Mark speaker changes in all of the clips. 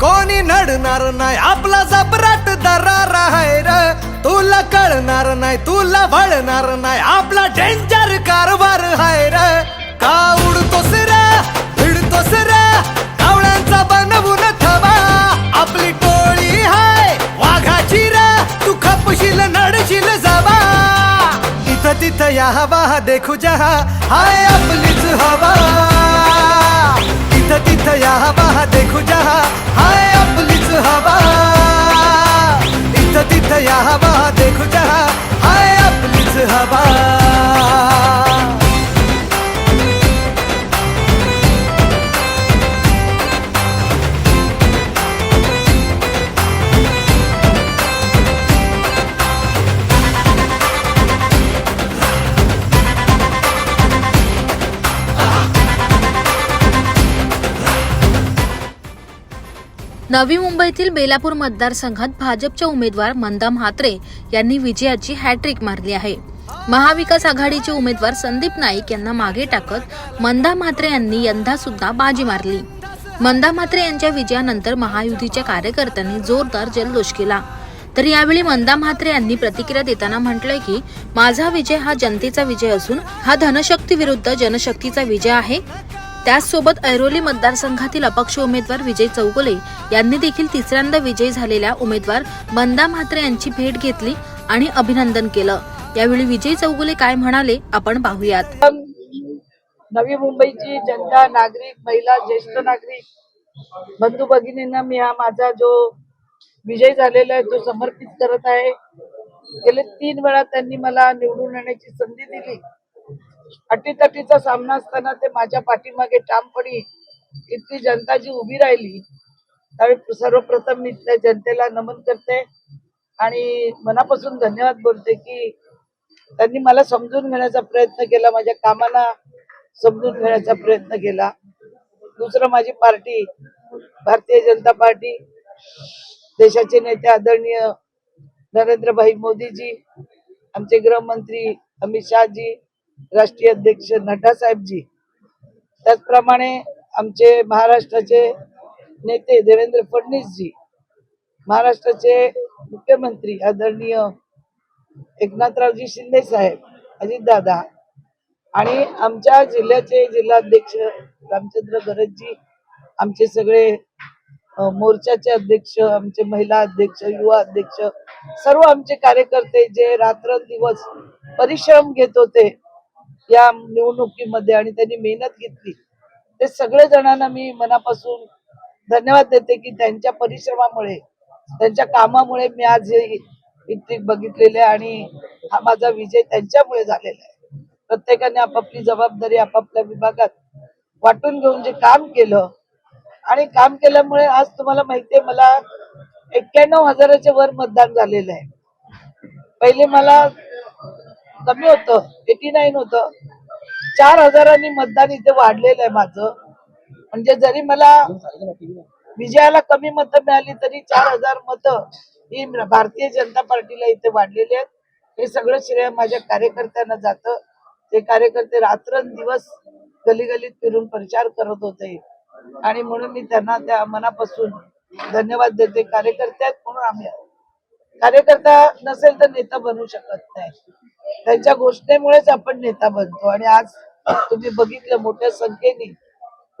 Speaker 1: कोणी नडणार नाही? आपला जबराट दरार आहे र. तुला कळणार नाही तुला वळणार नाही. आपला डेंजर कारभार हाय र. का उडतोस रे? भिडतोस रे? कावळ्यांचा बनवून थवा आपली टोळी हाय वाघाची रे. तू खपशील नडशील जावा. तिथं तिथं या हवा देखू जहा. हाय आपलीच हवा.
Speaker 2: नवी मुंबईतील बेलापूर मतदारसंघात भाजपच्या उमेदवार मंदा म्हात्रे यांनी विजयाची हॅट्रिक मारली आहे. महाविकास आघाडीचे उमेदवार संदीप नाईक यांना मागे टाकत मंदा म्हात्रे यांनी यंदा सुद्धा बाजी मारली. मंदा म्हात्रे यांच्या विजयानंतर महायुतीच्या कार्यकर्त्यांनी जोरदार जल्लोष केला. तर यावेळी मंदा म्हात्रे यांनी प्रतिक्रिया देताना म्हटलंय की माझा विजय हा जनतेचा विजय असून हा धनशक्ती विरुद्ध जनशक्तीचा विजय आहे. त्याचसोबत ऐरोली मतदारसंघातील अपक्ष उमेदवार विजय चौगुले यांनी देखील तिसऱ्यांदा विजयी झालेल्या उमेदवार बंदा म्हात्रे यांची भेट घेतली आणि अभिनंदन केलं. यावेळी विजय चौगुले काय म्हणाले आपण पाहूयात.
Speaker 3: नवी मुंबईची जनता नागरिक महिला ज्येष्ठ नागरिक बंधू भगिनींना मी हा माझा जो विजय झालेला आहे तो समर्पित करत आहे. गेले तीन वेळा त्यांनी मला निवडून येण्याची संधी दिली. अटीतटीचा सामना असताना ते माझ्या पाठीमागे ठामपणी इतकी जनता जी उभी राहिली त्यावेळी सर्वप्रथम मी त्या जनतेला नमन करते आणि मनापासून धन्यवाद बोलते की त्यांनी मला समजून घेण्याचा प्रयत्न केला माझ्या कामाला समजून घेण्याचा प्रयत्न केला. दुसरं माझी पार्टी भारतीय जनता पार्टी देशाचे नेते आदरणीय नरेंद्रभाई मोदीजी आमचे गृहमंत्री अमित शहाजी राष्ट्रीय अध्यक्ष नड्डा साहेबजी. त्याचप्रमाणे आमचे महाराष्ट्राचे नेते देवेंद्र फडणवीसजी महाराष्ट्राचे मुख्यमंत्री आदरणीय एकनाथरावजी शिंदे साहेब अजितदादा आणि आमच्या जिल्ह्याचे जिल्हाध्यक्ष रामचंद्र गरजजी आमचे सगळे मोर्चाचे अध्यक्ष आमचे महिला अध्यक्ष युवा अध्यक्ष सर्व आमचे कार्यकर्ते जे रात्रंदिवस परिश्रम घेत होते या निवडणुकीमध्ये आणि त्यांनी मेहनत घेतली. ते सगळे जणांना मी मनापासून धन्यवाद देते की त्यांच्या परिश्रमामुळे त्यांच्या कामामुळे मी आज हे इथे बघितलेले आणि हा माझा विजय त्यांच्यामुळे झालेला आहे. प्रत्येकाने आपापली जबाबदारी आपापल्या विभागात वाटून घेऊन जे काम केलं आणि काम केल्यामुळे आज तुम्हाला माहितीये मला एक्क्याण्णव हजाराच्या वर मतदान झालेलं आहे. पहिले मला कमी होतं एटी नाईन होतं. चार हजारांनी मतदान इथे वाढलेलं आहे माझं. म्हणजे जरी मला विजयाला कमी मतं मिळाली तरी चार हजार मतं ही भारतीय जनता पार्टीला इथे वाढलेली आहेत. हे सगळं श्रेय माझ्या कार्यकर्त्यांना जातं. ते कार्यकर्ते रात्रंदिवस गलीगलीत फिरून प्रचार करत होते. आणि म्हणून मी त्यांना त्या मनापासून धन्यवाद देते. कार्यकर्ते आहेत म्हणून आम्ही कार्यकर्ता नसेल तर नेता बनू शकत नाही. त्यांच्या घोषणेमुळेच आपण नेता बनतो. आणि आज तुम्ही बघितलं मोठ्या संख्येने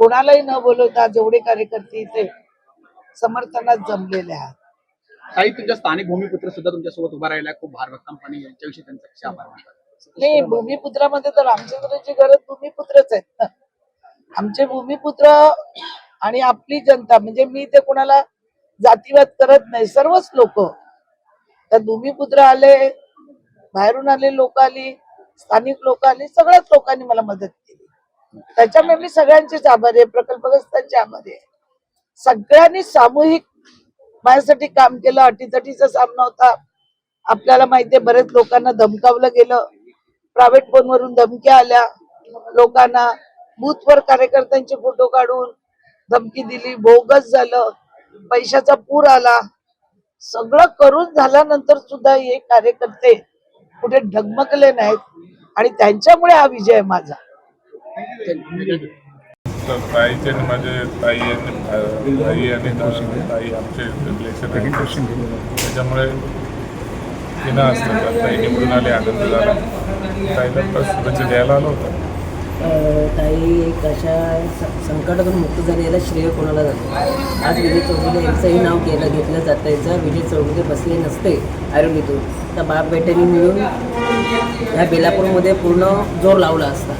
Speaker 3: कोणालाही न बोलवता जेवढे कार्यकर्ते इथे समर्थनात जमलेले आहेत.
Speaker 4: काही तुमच्या स्थानिक भूमिपुत्र सुद्धा तुमच्यासोबत उभा राहिला खूप भारत कंपनी यांच्याविषयी त्यांचा कसे आभार मानतात?
Speaker 3: नाही भूमिपुत्रामध्ये तर रामचंद्राची गरज भूमिपुत्रच आहेत ना आमचे भूमिपुत्र आणि आपली जनता म्हणजे मी ते कोणाला जातीवाद करत नाही सर्वच लोक त्यात भूमिपुत्र आले बाहेरून आले लोक आली स्थानिक लोक आली सगळ्याच लोकांनी मला मदत केली. त्याच्यामुळे मी सगळ्यांचेच आभारी आहे प्रकल्पग्रस्तांचे आभारी आहे. सगळ्यांनी सामूहिक माझ्यासाठी काम केलं अटीतटीचा सामना होता. आपल्याला माहितीये बरेच लोकांना धमकावलं गेलं. प्रायव्हेट फोनवरून धमक्या आल्या. लोकांना बूथवर कार्यकर्त्यांचे फोटो काढून धमकी दिली. बोगस झालं. पैशाचा पूर आला. सगळं करून झाल्यानंतर सुद्धा हे कार्यकर्ते कुठे ढगमगले नाहीत. आणि त्यांच्यामुळे हा विजय माझा.
Speaker 5: ताईचे माझे ताई आणि ताई आणि ताई आमचे रिलेशन आहे त्याच्यामुळे तिनं असतं. ताई निवडून आले आनंद झाला. ताईला बस शुभेच्छा द्यायला आलो होतो.
Speaker 6: ताई एक अशा संकटातून मुक्त झाली याला श्रेय कोणाला जातं? आज विजय चौगुले यांचंही नाव केलं घेतलं जातं याचं. विजय चौगुले बसले नसते आरोग्यातून. तर बाप बेट्यांनी मिळून ह्या बेलापूरमध्ये पूर्ण जोर लावला असता.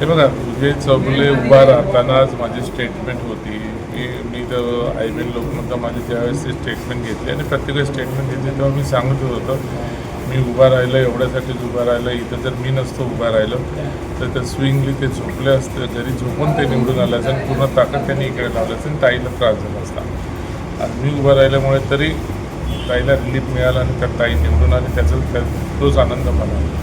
Speaker 5: हे बघा विजय चौगुले उभा राहतानाच माझी स्टेटमेंट होती. की मी तर आय बी एल लोकमतला माझी ज्यावेळेस ते स्टेटमेंट घेतली आणि प्रत्येक स्टेटमेंट घेतली तेव्हा मी सांगत होतं. मी उभा राहिलं एवढ्यासाठीच उभा राहिलं इथं जर मी नसतो उभा राहिलं. तर त्या स्विंगली ते झोपले असते घरी झोपून ते निवडून आलं असं आणि पूर्ण ताकद त्यांनी इकडे लावलं असतं आणि ताईला त्रास झाला असता. आणि मी उभा राहिल्यामुळे तरी ताईला रिलीफ मिळाला आणि त्या ताई निवडून आली. त्याचा त्या- तोच आनंद मला.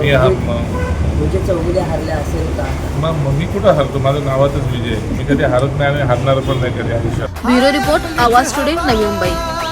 Speaker 5: मी हा मग
Speaker 6: विजय चौगुले हारले असेल का
Speaker 5: मग मग मी कुठं हरतो? माझं नावातच विजय. मी कधी हारत नाही आणि हारणार पण नाही कधी. आयुष्यात.
Speaker 2: ब्युरो रिपोर्ट आवाज टुडे नवी मुंबई.